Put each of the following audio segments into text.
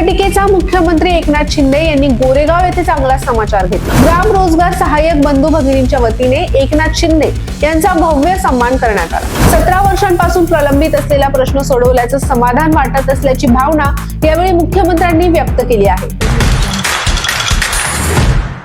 त्या टीकेचा मुख्यमंत्री एकनाथ शिंदे यांनी गोरेगाव येथे चांगला समाचार घेतला. ग्राम रोजगार सहाय्यक बंधू भगिनींच्या वतीने एकनाथ शिंदे यांचा भव्य सन्मान करण्यात आला. सतरा वर्षांपासून प्रलंबित असलेला प्रश्न सोडवल्याचं समाधान वाटत असल्याची भावना यावेळी मुख्यमंत्र्यांनी व्यक्त केली आहे.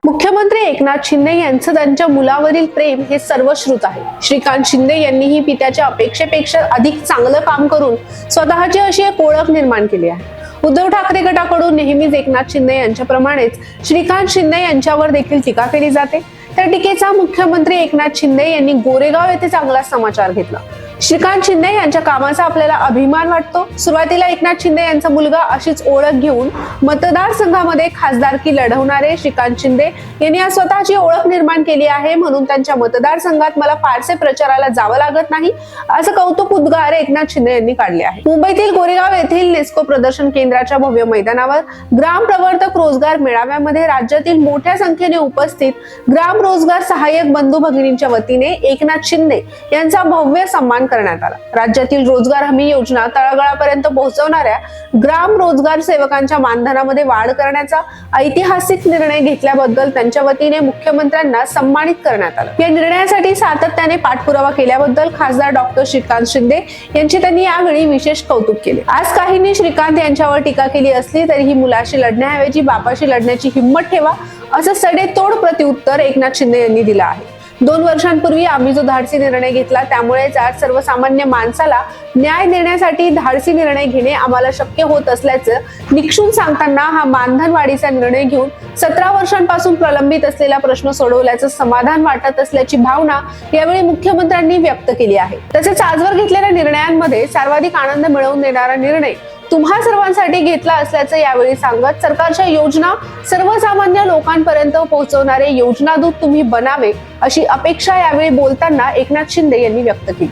मुख्यमंत्री एकनाथ शिंदे यांचं त्यांच्या मुलावरील प्रेम हे सर्वश्रुत आहे. श्रीकांत शिंदे यांनीही पित्याच्या अपेक्षेपेक्षा अधिक चांगलं काम करून स्वतःची अशी एक ओळख निर्माण केली आहे. उद्धव ठाकरे गटाकडून नेहमीच एकनाथ शिंदे यांच्याप्रमाणेच श्रीकांत शिंदे यांच्यावर देखील टीका केली जाते. त्या टीकेचा मुख्यमंत्री एकनाथ शिंदे यांनी गोरेगाव येथे चांगला समाचार घेतला. श्रीकांत शिंदे यांच्या कामाचा आपल्याला अभिमान वाटतो. सुरुवातीला एकनाथ शिंदे यांचा मुलगा अशीच ओळख घेऊन मतदारसंघामध्ये खासदारकी लढवणारे श्रीकांत शिंदे यांनी आज स्वतःची ओळख निर्माण केली आहे म्हणून त्यांच्या मतदारसंघात मला फारसे प्रचाराला जावं लागत नाही असं कौतुक उद्गार एकनाथ शिंदे यांनी काढले आहे. मुंबईतील गोरेगाव येथील नेस्को प्रदर्शन केंद्राच्या भव्य मैदानावर ग्राम प्रवर्तक रोजगार मेळाव्यामध्ये राज्यातील मोठ्या संख्येने उपस्थित ग्राम रोजगार सहाय्यक बंधू भगिनींच्या वतीने एकनाथ शिंदे यांचा भव्य सन्मान करण्यात आला. राज्यातील रोजगार हमी योजना तळागाळापर्यंत पोहोचवणाऱ्या ग्राम रोजगार सेवकांच्या मानधनामध्ये वाढ करण्याचा ऐतिहासिक निर्णय घेतल्याबद्दल त्यांच्या वतीने मुख्यमंत्र्यांना सन्मानित करण्यात आलं. या निर्णयासाठी सातत्याने पाठपुरावा केल्याबद्दल खासदार डॉक्टर श्रीकांत शिंदे यांचे त्यांनी यावेळी विशेष कौतुक केले. आज काहींनी श्रीकांत यांच्यावर टीका केली असली तरीही मुलाशी लढण्याऐवजी बापाशी लढण्याची हिंमत ठेवा असं सडेतोड प्रत्युत्तर एकनाथ शिंदे यांनी दिलं आहे. दोन वर्षांपूर्वी आम्ही जो धाडसी निर्णय घेतला त्यामुळेच आज सर्वसामान्य माणसाला न्याय देण्यासाठी धाडसी निर्णय घेणे आम्हाला शक्य होत असल्याचं निक्षून सांगताना हा मानधन वाढीचा निर्णय घेऊन सतरा वर्षांपासून प्रलंबित असलेला प्रश्न सोडवल्याचं समाधान वाटत असल्याची भावना यावेळी मुख्यमंत्र्यांनी व्यक्त केली आहे. तसेच आजवर घेतलेल्या निर्णयांमध्ये सर्वाधिक आनंद मिळवून देणारा निर्णय तुम्हा सर्वांसाठी घेतला असल्याचं यावेळी सांगत सरकारच्या योजना सर्वसामान्य लोकांपर्यंत पोहोचवणारे योजनादूत तुम्ही बनावे अशी अपेक्षा यावेळी बोलताना एकनाथ शिंदे यांनी व्यक्त केली.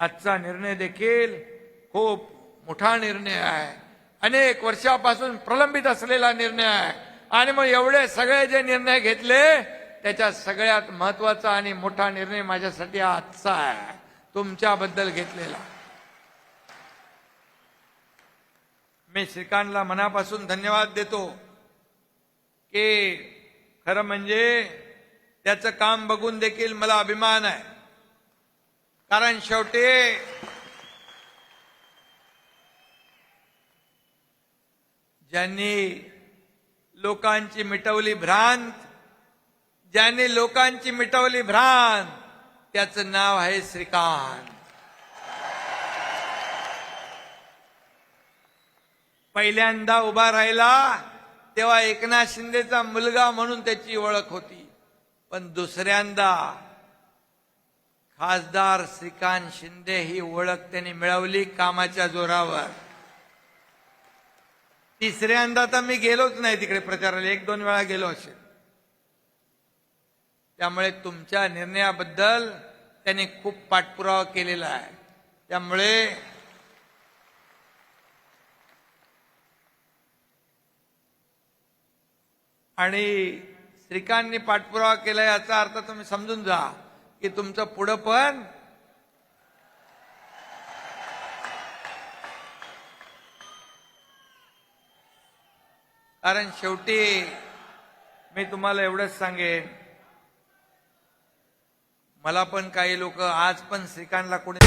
आजचा निर्णय देखील खूप मोठा निर्णय आहे. अनेक वर्षापासून प्रलंबित असलेला निर्णय आहे. आणि मग एवढे सगळे जे निर्णय घेतले त्याच्या सगळ्यात महत्त्वाचा आणि मोठा निर्णय माझ्यासाठी आजचा आहे. तुमच्याबद्दल घेतलेला. मी श्रीकांतला मनापासून धन्यवाद देतो की खरं म्हणजे त्याचं काम बघून देखील मला अभिमान आहे. कारण शेवटी ज्यांनी लोकांची मिटवली भ्रांत ज्यांनी लोकांची मिटवली भ्रांत त्याचं नाव आहे श्रीकांत. पहिल्यांदा उभा राहिला तेव्हा एकनाथ शिंदेचा मुलगा म्हणून त्याची ओळख होती. पण दुसऱ्यांदा खासदार श्रीकांत शिंदे ही ओळख त्यांनी मिळवली कामाच्या जोरावर. तिसऱ्यांदा तर मी गेलोच नाही तिकडे प्रचाराला एक दोन वेळा गेलो असेल. त्यामुळे तुमच्या निर्णयाबद्दल त्यांनी खूप पाठपुरावा केलेला आहे. त्यामुळे आणि श्रीकांतनी पाठपुरावा केला याचा अर्थ तुम्ही समजून जा की तुमचं पुढं पण कारण शेवटी मी तुम्हाला एवढंच सांगेन. मला पण काही लोक आज पण श्रीकांतला कोणी